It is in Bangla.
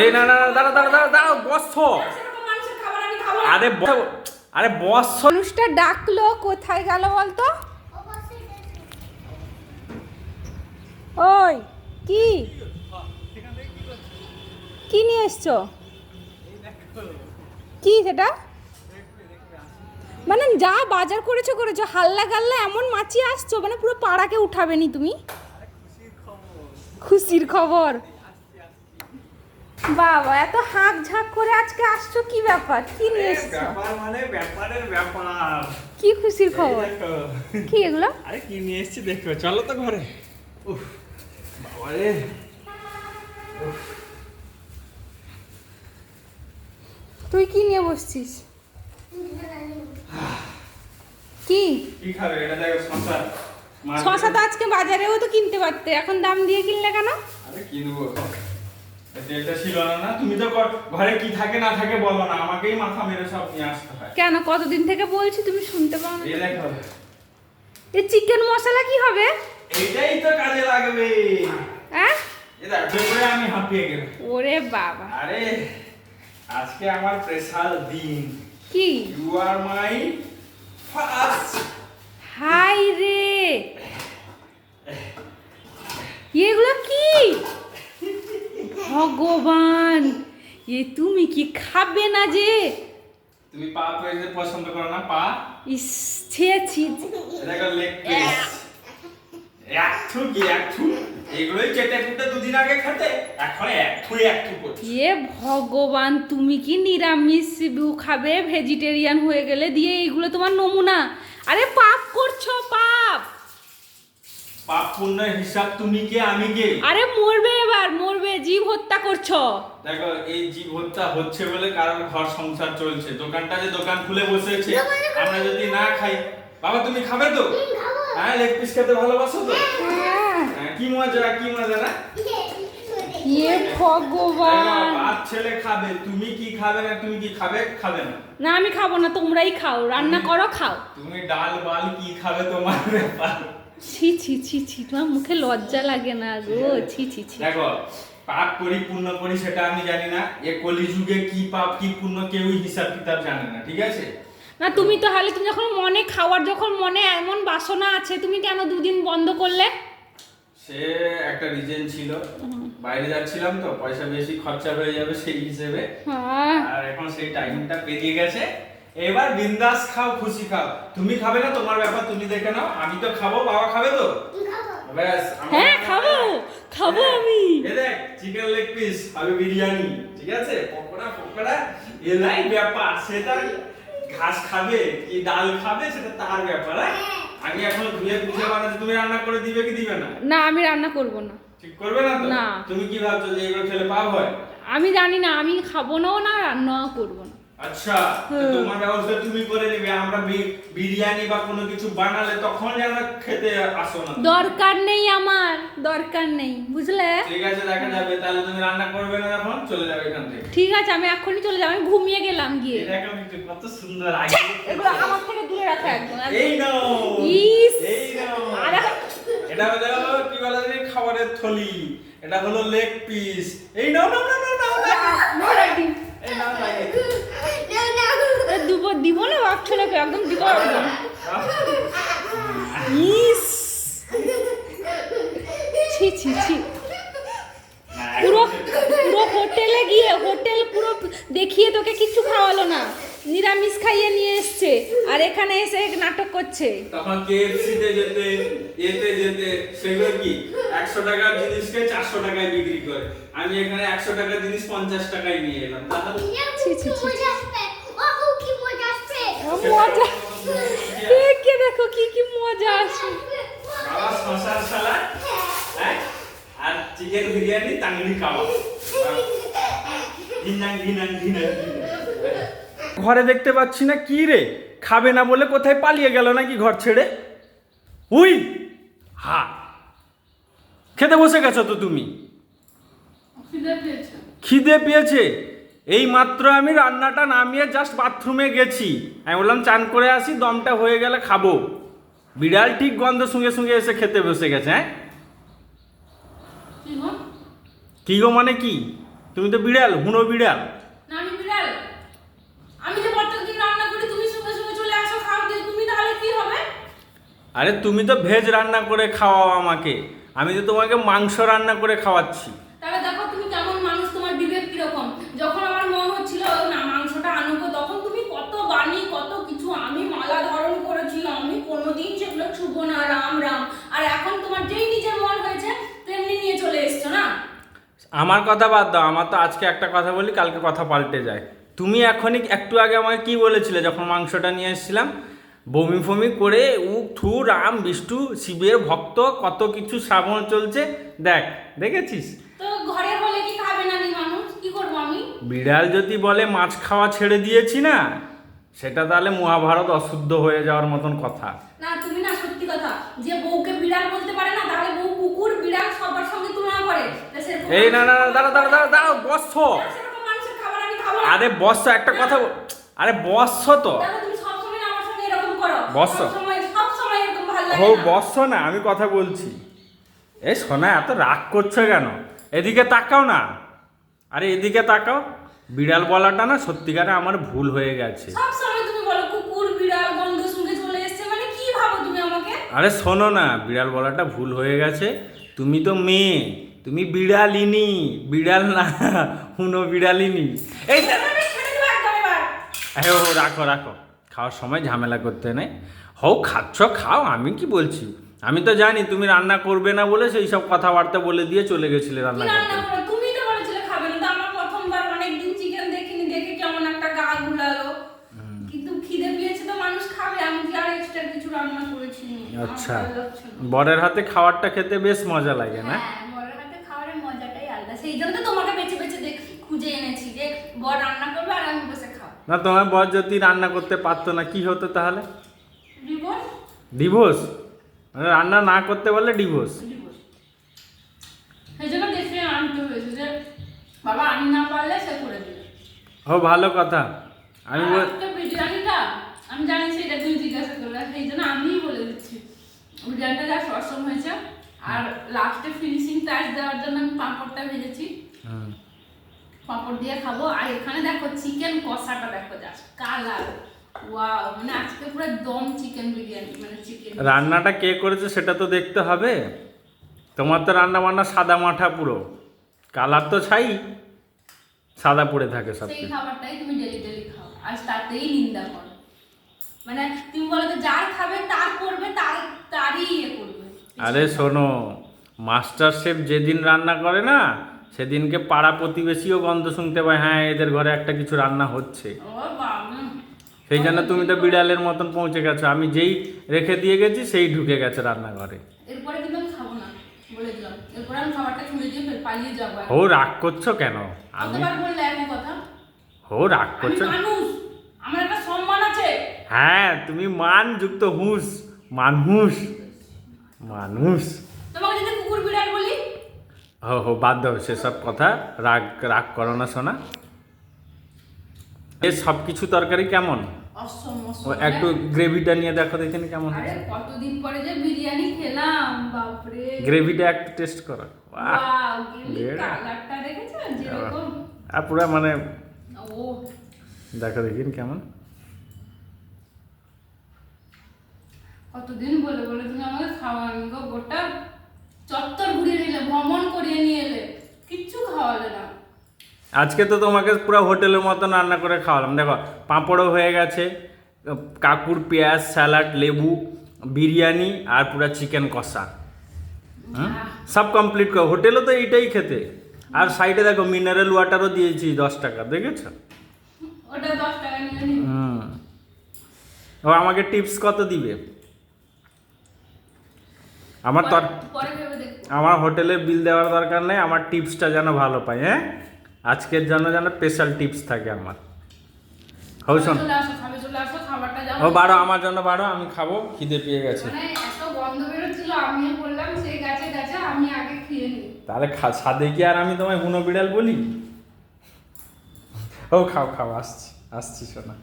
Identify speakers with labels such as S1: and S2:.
S1: এই, না না দাঁড়া দাঁড়া দাঁড়া দাঁড়া, বস। আরে আরে, বস।
S2: মানুষটা ডাকলো, কোথায় গেল বলতো? ওই, কি? কি নিয়ে এসছো? কি সেটা? মানে যা বাজার করেছ করেছ, হাল্লা গাল্লা এমন মাছি আসছো মানে পুরো পাড়াকে উঠাবে নি তুমি? খুশির খবর। বাবা এত হাঁক ঝাঁক করে আজকে আসছো কি ব্যাপার? কি নিয়ে এসছো?
S1: ব্যাপার মানে ব্যাপারের ব্যাপার।
S2: কি খুশির খবর? কি এগুলো?
S1: আরে কি নিয়ে এসেছি দেখো চলো তো ঘরে। উফ বাবারে
S2: তুই কি নিয়ে বসছিস? কি?
S1: কি খাবে? এটা দেখো শশা।
S2: শশা তো আজকে বাজারেও তো কিনতে পারতে। এখন দাম দিয়ে কিনলে কেন?
S1: আরে কিনবো। তেলটা ছিল না না? তুমি তো ঘরে কি থাকে না থাকে বলো না আমাকেই মাথা মেরে সব নিয়ে আসতে হয়।
S2: কেন? কতদিন থেকে বলছি তুমি শুনতে পাও না।
S1: এই দেখো।
S2: এই চিকেন মশলা কি হবে?
S1: এইটাই তো কাজে লাগবে।
S2: হ্যাঁ
S1: এ দেখো করে আমি হাঁপিয়ে গেলাম।
S2: ওরে বাবা।
S1: আরে আজকে আমার স্পেশাল দিন।
S2: কি?
S1: You are my first
S2: high রে। এগুলো কি? ভগবান এ তুমি কি খাবে না যে?
S1: তুমি পা পেয়ে পছন্দ করো না পা।
S2: ইস ছেছি
S1: এ দেখো লেগ পিস একটু কি একটু এগুলোই চেটে কুটে দুদিন আগে খেতে এখন একটু একটু করছি।
S2: এ ভগবান তুমি কি নিরামিষ খাবে ভেজিটেরিয়ান হয়ে গেলে দিয়ে এইগুলো তোমার নমুনা? আরে পাপ করছ পাপ!
S1: পাপ পুণ্যের হিসাব তুমি কে আমি কে?
S2: আরে মরবে এবার মরবে জীব হত্যা করছ।
S1: দেখো এই জীব হত্যা হচ্ছে বলে কারণ ঘর সংসার চলছে। দোকানটা যে দোকান খুলে বসেছে আমরা যদি না খাই বাবা তুমি খাবে তো? হ্যাঁ লেগ পিস খেতে ভালোবাসো তো? হ্যাঁ, কি মজা কি মজা না?
S2: এ ভগবান।
S1: বাপ ছেলে খাবে তুমি কি খাবে না তুমি কি খাবে খাবে না।
S2: না আমি খাব না তোমরাই খাও রান্না করো খাও।
S1: তুমি ডাল বাল কি খাবে তোমার ব্যাপার?
S2: ছি ছি ছি ছি তোমার মুখে লজ্জা লাগে না গো। ছি ছি ছি।
S1: দেখো পাপ করি পুণ্য করি সেটা আমি জানি না। এ কলিযুগে কি পাপ কি পুণ্য কেউই হিসাব কিতাব জানে না ঠিক আছে?
S2: না তুমি তো হালে তুমি যখন মনে খাওয়ার যখন মনে এমন বাসনা আছে তুমি কেন দুদিন বন্ধ করলে?
S1: সে একটা রিজন ছিল। বাইরে যাচ্ছিলাম তো পয়সা বেশি খরচা হয়ে যাবে সেই হিসেবে।
S2: হ্যাঁ।
S1: আর এখন সেই টাইমটা পেরিয়ে গেছে। এবার বিন্দাস খাও খুশি খাও। তুমি খাবে না তোমার ব্যাপার তুমি দেখে নাও। আমি তো খাব বাবা খাবে তো? ব্যাস
S2: হ্যাঁ খাব খাব আমি।
S1: এ দেখ চিকেন লেগ পিস হবে বিরিয়ানি ঠিক আছে? পকোড়া পকোড়া এলাই ব্যাপার। সেটা ঘাস খাবে কি ডাল খাবে সেটা তার ব্যাপার হ্যাঁ? আমি এখন ধুয়ে বুঝে বানাতে তুমি রান্না করে দিবে কি দিবে না?
S2: না আমি রান্না করব না।
S1: ঠিক করবে না তো? তুমি কি ভাবছ যে এগুলো খেলে পাপ হয়?
S2: আমি জানি না আমি খাব নাও না রান্নাও করব না।
S1: আচ্ছা। তোমার ব্যবস্থা তুমি করে নিবে আমরা বিরিয়ানি বা কোনো কিছু বানালে তখন যেন খেতে আসো না
S2: দরকার নেই আমার দরকার নেই বুঝলে
S1: ঠিক আছে দেখা যাবে তাহলে তুমি রান্না করবে না যখন চলে যাবে এখান থেকে
S2: ঠিক আছে আমি এখনই চলে যাব আমি ঘুমিয়ে গেলাম গিয়ে
S1: দেখো একটু কত সুন্দর আগে
S2: এগুলো আমার থেকে দূরে রাখো একদম
S1: এই নাও
S2: ইস!
S1: এই নাও! এটা হলো কি বলে খাবারের থলি এটা হলো লেগ পিস এই নাও নাও নাও নাও নাও, নাও এই নাও
S2: না একদম দিব ইস। ছি ছি ছি। পুরো পুরো হোটেলে গিয়ে হোটেল পুরো দেখিয়ে তোকে কিচ্ছু খাওয়ালো না। নিরামিষ খাইয়ে নিয়ে এসছে। আর এখানে এসে নাটক করছে।
S1: তখন কেএফসি তে যেতে এতে যেতে সেগুলো কি? একশো টাকার জিনিসকে চারশো টাকায় বিক্রি করে। আমি এখানে একশো টাকার জিনিস পঞ্চাশ টাকায় নিয়ে এলাম। তাহলে
S2: মজা। দেখে দেখো কি কি মজা
S1: বাবা শশার হ্যাঁ আর চিকেন বিরিয়ানি কাবাব। ঘরে দেখতে পাচ্ছি না কি রে? খাবে না বলে কোথায় পালিয়ে গেল নাকি ঘর ছেড়ে? উই! হা। খেতে বসে গেছো তো তুমি? খিদে পেয়েছে? এই মাত্র আমি রান্নাটা নামিয়ে জাস্ট বাথরুমে গেছি। আমি বললাম চান করে আসি দমটা হয়ে গেলে খাব। বিড়াল ঠিক গন্ধ শুঙে শুঙে এসে খেতে বসে গেছে হ্যাঁ? কি গো? মানে কি? তুমি তো বিড়াল হুনো বিড়াল।
S2: আমি বিড়াল। আমি যে প্রত্যেকদিন রান্না করি তুমি সঙ্গে সঙ্গে চলে আসো খাও দিয়ে তুমি তাহলে কি হবে?
S1: আরে তুমি তো ভেজ রান্না করে খাওয়াও আমাকে। আমি তো তোমাকে মাংস রান্না করে খাওয়াচ্ছি
S2: তাহলে দেখো তুমি কেমন মানুষ তোমার বিবেক কীরকম যখন আমার মন হচ্ছিল না মাংসটা আনুকো তখন তুমি কত বানি কত কিছু আমি মালা ধারণ করেছিলাম আমি কোনোদিন সেগুলো ছুবো না রাম রাম আর এখন তোমার যেই নিজের মন হয়েছে তেমনি নিয়ে চলে এসছো না
S1: আমার কথা বাদ দাও আমার তো আজকে একটা কথা বলি কালকে কথা পাল্টে যায়। তুমি এখনই একটু আগে আমাকে কি বলেছিলে যখন মাংসটা নিয়ে এসেছিলাম? বমি ফমি করে উক থু রাম বিষ্ণু শিবের ভক্ত কত কিছু শ্রাবণ চলছে দেখ দেখেছিস? বিড়াল যদি বলে মাছ খাওয়া ছেড়ে দিয়েছি না সেটা তাহলে মহাভারত অশুদ্ধ হয়ে যাওয়ার মতন কথা।
S2: না তুমি না কথা। যে বউকে বিড়াল বলতে পারে না তাহলে বউ কুকুর বিড়াল সবার সঙ্গে তুলনা করে।
S1: এই না না না, দাঁড়া দাঁড়া দাঁড়া দাঁড়া
S2: আমি
S1: আরে বৎস একটা কথা আরে বৎস তো।
S2: সবসময় না।
S1: ও আমি কথা বলছি। এই শোনা এত রাগ করছ কেন? এদিকে তাকাও না। আরে এদিকে তাকাও। বিড়াল বলাটা না সত্যিকারে আমার ভুল হয়ে গেছে
S2: সবসময় তুমি বলো কুকুর বিড়াল গন্ধ শুনকে চলে এসছে মানে কি ভাবো তুমি আমাকে
S1: আরে শোনো না বিড়াল বলাটা ভুল হয়ে গেছে। তুমি তো মেয়ে তুমি বিড়ালিনি বিড়াল না হুনো বিড়ালিনি। এই। এই ও রাখো রাখো। খাওয়ার সময় ঝামেলা করতে নেই। হও খাচ্ছ খাও আমি কি বলছি? আমি তো জানি তুমি রান্না করবে না বলে সেই সব কথাবার্তা বলে দিয়ে চলে গেছিলে রান্না করতে
S2: করো? তুমি তো বলেছিলে খাবে না। তো আমার প্রথমবার অনেকদিন chicken দেখিনি, দেখে কেমন একটা গা গুলালো। কিন্তু খিদে পেয়েছে তো মানুষ খাবে আমি কি আর extra কিছু রান্না করেছি নি। আমার
S1: আচ্ছা। বরের হাতে খাবারটা খেতে বেশ মজা লাগে না?
S2: হ্যাঁ, বরের হাতে খাবারের মজাটাই আলাদা। সেই জন্য তোমাকে বেছে বেছে দেখ- খুঁজে এনেছি যে বর রান্না করবে আর আমি বসে খাব।
S1: না তোমার বর যদি রান্না করতে পারতো না কি হতো তাহলে?
S2: ডিভোর্স
S1: ডিভোর্স মানে রান্না না করতে পারলে ডিভোর্স
S2: ডিভোর্স সেই জন্য দেখে আনতে হয়েছে যে বাবা আমি না পারলে সে করে দিবে।
S1: ও ভালো কথা। আমি
S2: বিরিয়ানিটা আমি জানি সেটা তুমি জিজ্ঞাসা করলে সেই জন্য দিচ্ছি বিরিয়ানিটা যা সসম হয়েছে আর লাস্টে ফিনিশিং টাচ দেওয়ার জন্য আমি পাঁপড়টা ভেজেছি। পাঁপড় দিয়ে খাব। আর এখানে দেখো চিকেন কষাটা দেখো যা কালার ওয়াও মানে আজকে পুরো দম চিকেন বিরিয়ানি মানে চিকেন
S1: রান্নাটা কে করেছে সেটা তো দেখতে হবে। তোমার তো রান্না বান্না সাদা মাঠা পুরো। কালার তো ছাই সাদা পড়ে থাকে সব
S2: সেই খাবারটাই তুমি ডেলি ডেলি খাও। আর তাতেই নিন্দা করো। মানে তুমি বলো যে যার খাবে তার করবে তার তারই ইয়ে করবে।
S1: আরে শোনো মাস্টার শেফ যেদিন রান্না করে না সেদিনকে পাড়া প্রতিবেশীও গন্ধ শুনতে পায় হ্যাঁ এদের ঘরে একটা কিছু রান্না হচ্ছে। সেই জন্য তুমি তো বিড়ালের মতন পৌঁছে গেছো আমি যেই রেখে দিয়ে গেছি সেই ঢুকে গেছে রান্নাঘরে।
S2: এরপরে কিন্তু আমি খাব না বলে দিলাম। এরপরে আমি খাবারটা ছুঁড়ে দিয়ে পালিয়ে যাব
S1: ও রাগ করছ কেন? আমি
S2: কথা?
S1: ও রাগ করছ?
S2: মানুষ আমার একটা সম্মান আছে
S1: হ্যাঁ তুমি মান যুক্ত হুঁস মানুষ মানুষ
S2: তোমাকে যদি কুকুর বিড়াল বলি?
S1: হো হো বাদ দাও সেসব কথা। রাগ রাগ করো না শোনা এ সব কিছু তরকারি কেমন? ও একটু গ্রেভিটা নিয়ে দেখো দেখেন কেমন হয়েছে।
S2: কতদিন পরে যে বিরিয়ানি খেলাম বাপরে।
S1: গ্রেভিটা একটু টেস্ট করো।
S2: কালারটা দেখেছেন যেরকম।
S1: আর পুরো মানে
S2: ও।
S1: দেখো দেখিন কেমন।
S2: কতদিন বলে বলে তুমি আমাকে খাওয়ানি গো গোটা চত্বর ঘুরিয়ে নিলে ভ্রমণ করিয়ে নিয়ে এলে কিচ্ছু খাওয়ালে না।
S1: আজকে তো তোমাকে পুরো হোটেলের মতন রান্না করে খাওয়ালাম। দেখো পাঁপড়ও হয়ে গেছে কাকুর পেঁয়াজ স্যালাড লেবু বিরিয়ানি আর পুরো চিকেন কষা? সব কমপ্লিট কর। হোটেলও তো এইটাই খেতে। আর সাইডে দেখো মিনারেল ওয়াটারও দিয়েছি দশ টাকা দেখেছ?
S2: ওটা দশ টাকা নিয়ে
S1: হুম। ও আমাকে টিপস কত দিবে? আমার
S2: দেখব।
S1: আমার হোটেলে বিল দেওয়ার দরকার নেই আমার টিপসটা যেন ভালো পাই হ্যাঁ? আজকের জন্য যেন স্পেশাল টিপস থাকে আমার। হও শোন। ও বারো আমার জন্য বারো আমি খাব খিদে পেয়ে গেছে।
S2: মানে
S1: তাহলে সাদে কি আর আমি তোমায় হুনো বিড়াল বলি? ও খাও খাও আসছি আসছি শোনা